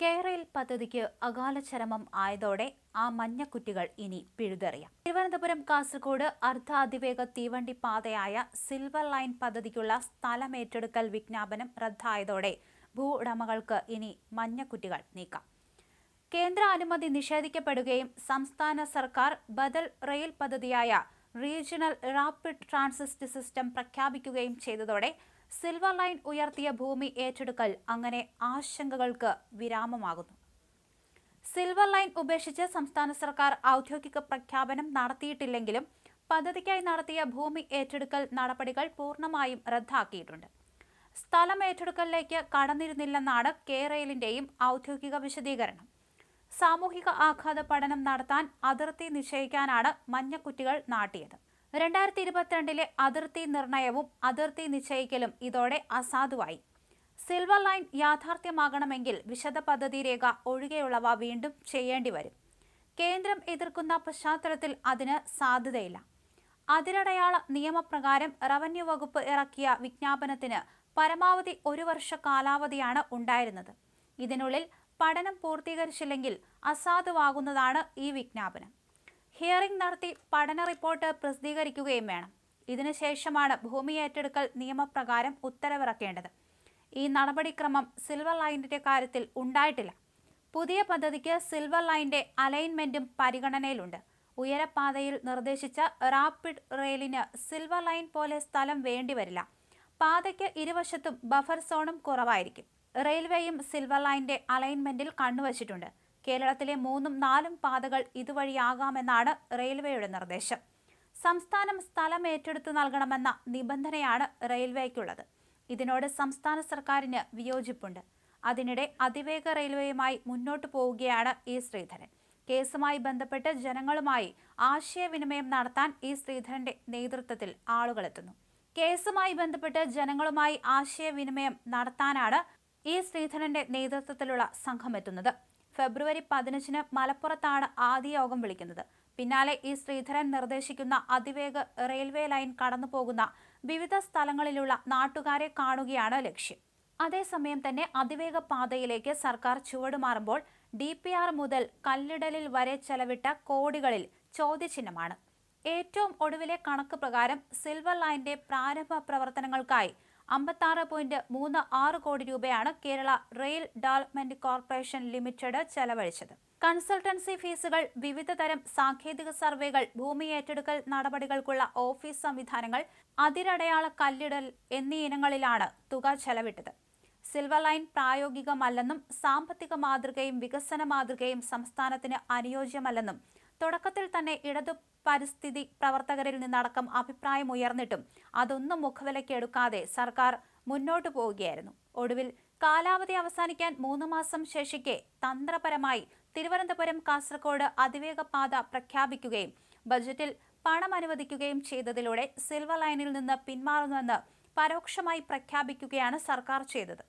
കേരയിൽ പദ്ധതിക്ക് അകാല ചരമം ആയതോടെ ആ മഞ്ഞക്കുറ്റികൾ ഇനി പിഴുതെറിയാം. തിരുവനന്തപുരം കാസർഗോഡ് അർദ്ധ അതിവേഗ തീവണ്ടി പാതയായ സിൽവർ ലൈൻ പദ്ധതിക്കുള്ള സ്ഥലമേറ്റെടുക്കൽ വിജ്ഞാപനം റദ്ദായതോടെ ഭൂ ഉടമകൾക്ക് ഇനി മഞ്ഞക്കുറ്റികൾ നീക്കാം. കേന്ദ്ര അനുമതി നിഷേധിക്കപ്പെടുകയും സംസ്ഥാന സർക്കാർ ബദൽ റെയിൽ പദ്ധതിയായ റീജിയണൽ റാപ്പിഡ് ട്രാൻസിസ്റ്റ് സിസ്റ്റം പ്രഖ്യാപിക്കുകയും ചെയ്തതോടെ സിൽവർ ലൈൻ ഉയർത്തിയ ഭൂമി ഏറ്റെടുക്കൽ അങ്ങനെ ആശങ്കകൾക്ക് വിരാമമാകുന്നു. സിൽവർ ലൈൻ ഉപേക്ഷിച്ച് സംസ്ഥാന സർക്കാർ ഔദ്യോഗിക പ്രഖ്യാപനം നടത്തിയിട്ടില്ലെങ്കിലും പദ്ധതിക്കായി നടത്തിയ ഭൂമി ഏറ്റെടുക്കൽ നടപടികൾ പൂർണമായും റദ്ദാക്കിയിട്ടുണ്ട്. സ്ഥലം ഏറ്റെടുക്കലിലേക്ക് കടന്നിരുന്നില്ലെന്നാണ് കെ റെയിലിന്റെയും ഔദ്യോഗിക വിശദീകരണം. സാമൂഹിക ആഘാത പഠനം നടത്താൻ അതിർത്തി നിശ്ചയിക്കാനാണ് മഞ്ഞക്കുറ്റികൾ നാട്ടിയത്. രണ്ടായിരത്തി ഇരുപത്തിരണ്ടിലെ അതിർത്തി നിർണയവും അതിർത്തി നിശ്ചയിക്കലും ഇതോടെ അസാധുവായി. സിൽവർ ലൈൻ യാഥാർത്ഥ്യമാകണമെങ്കിൽ വിശദ പദ്ധതി രേഖ ഒഴികെയുള്ളവ വീണ്ടും ചെയ്യേണ്ടി വരും. കേന്ദ്രം എതിർക്കുന്ന പശ്ചാത്തലത്തിൽ അതിന് സാധ്യതയില്ല. അതിരടയാള നിയമപ്രകാരം റവന്യൂ വകുപ്പ് ഇറക്കിയ വിജ്ഞാപനത്തിന് പരമാവധി ഒരു വർഷ കാലാവധിയാണ് ഉണ്ടായിരുന്നത്. ഇതിനുള്ളിൽ പഠനം പൂർത്തീകരിച്ചില്ലെങ്കിൽ അസാധുവാകുന്നതാണ് ഈ വിജ്ഞാപനം. ഹിയറിംഗ് നടത്തി പഠന റിപ്പോർട്ട് പ്രസിദ്ധീകരിക്കുകയും വേണം. ഇതിനുശേഷമാണ് ഭൂമി ഏറ്റെടുക്കൽ നിയമപ്രകാരം ഉത്തരവിറക്കേണ്ടത്. ഈ നടപടിക്രമം സിൽവർ ലൈനിന്റെ കാര്യത്തിൽ ഉണ്ടായിട്ടില്ല. പുതിയ പദ്ധതിക്ക് സിൽവർ ലൈനിന്റെ അലൈൻമെന്റും പരിഗണനയിലുണ്ട്. ഉയരപാതയിൽ നിർദ്ദേശിച്ച റാപ്പിഡ് റെയിലിന് സിൽവർ ലൈൻ പോലെ സ്ഥലം വേണ്ടിവരില്ല പാതയ്ക്ക് ഇരുവശത്തും ബഫർ സോണും കുറവായിരിക്കും. റെയിൽവേയും സിൽവർ ലൈനിന്റെ അലൈൻമെന്റിൽ കണ്ണുവച്ചിട്ടുണ്ട്. കേരളത്തിലെ മൂന്നും നാലും പാതകൾ ഇതുവഴിയാകാമെന്നാണ് റെയിൽവേയുടെ നിർദ്ദേശം. സംസ്ഥാനം സ്ഥലം ഏറ്റെടുത്തു നൽകണമെന്ന നിബന്ധനയാണ് റെയിൽവേക്കുള്ളത്. ഇതിനോട് സംസ്ഥാന സർക്കാരിന് വിയോജിപ്പുണ്ട്. അതിനിടെ അതിവേഗ റെയിൽവേയുമായി മുന്നോട്ടു പോവുകയാണ് ഇ ശ്രീധരൻ. കേസുമായി ബന്ധപ്പെട്ട് ജനങ്ങളുമായി ആശയവിനിമയം നടത്താൻ ഇ ശ്രീധരന്റെ നേതൃത്വത്തിൽ ആളുകളെത്തുന്നു. കേസുമായി ബന്ധപ്പെട്ട് ജനങ്ങളുമായി ആശയവിനിമയം നടത്താനാണ് ഇ ശ്രീധരന്റെ നേതൃത്വത്തിലുള്ള സംഘം എത്തുന്നത് ഫെബ്രുവരി പതിനഞ്ചിന് മലപ്പുറത്താണ് ആദ്യ യോഗം വിളിക്കുന്നത്. പിന്നാലെ ഈ ശ്രീധരൻ നിർദ്ദേശിക്കുന്ന അതിവേഗ റെയിൽവേ ലൈൻ കടന്നു പോകുന്ന വിവിധ സ്ഥലങ്ങളിലുള്ള നാട്ടുകാരെ കാണുകയാണ് ലക്ഷ്യം. അതേസമയം തന്നെ അതിവേഗ പാതയിലേക്ക് സർക്കാർ ചുവടുമാറുമ്പോൾ ഡി പി ആർ മുതൽ കല്ലിടലിൽ വരെ ചെലവിട്ട കോടികളിൽ ചോദ്യചിഹ്നമാണ്. ഏറ്റവും ഒടുവിലെ കണക്ക് പ്രകാരം സിൽവർ ലൈന്റെ പ്രാരംഭ പ്രവർത്തനങ്ങൾക്കായി അമ്പത്താറ് പോയിന്റ് മൂന്ന് ആറ് കോടി രൂപയാണ് Kerala rail development corporation limited ചെലവഴിച്ചത്. കൺസൾട്ടൻസി ഫീസുകൾ വിവിധ തരം സാങ്കേതിക സർവേകൾ ഭൂമി ഏറ്റെടുക്കൽ നടപടികൾക്കുള്ള ഓഫീസ് സംവിധാനങ്ങൾ അതിരടയാള കല്ലിടൽ എന്നീ ഇനങ്ങളിലാണ് തുക ചെലവിട്ടത്. സിൽവർ ലൈൻ പ്രായോഗികമല്ലെന്നും സാമ്പത്തിക മാതൃകയും വികസന മാതൃകയും സംസ്ഥാനത്തിന് അനുയോജ്യമല്ലെന്നും തുടക്കത്തിൽ തന്നെ ഇടതു പരിസ്ഥിതി പ്രവർത്തകരിൽ നിന്നടക്കം അഭിപ്രായം ഉയർന്നിട്ടും അതൊന്നും മുഖവിലയ്ക്ക് എടുക്കാതെ സർക്കാർ മുന്നോട്ടു പോവുകയായിരുന്നു. ഒടുവിൽ കാലാവധി അവസാനിക്കാൻ മൂന്ന് മാസം ശേഷിക്കെ തന്ത്രപരമായി തിരുവനന്തപുരം കാസർഗോഡ് അതിവേഗ പാത പ്രഖ്യാപിക്കുകയും ബജറ്റിൽ പണം അനുവദിക്കുകയും ചെയ്തതിലൂടെ സിൽവർ ലൈനിൽ നിന്ന് പിന്മാറുന്നുവെന്ന് പരോക്ഷമായി പ്രഖ്യാപിക്കുകയാണ് സർക്കാർ ചെയ്തത്.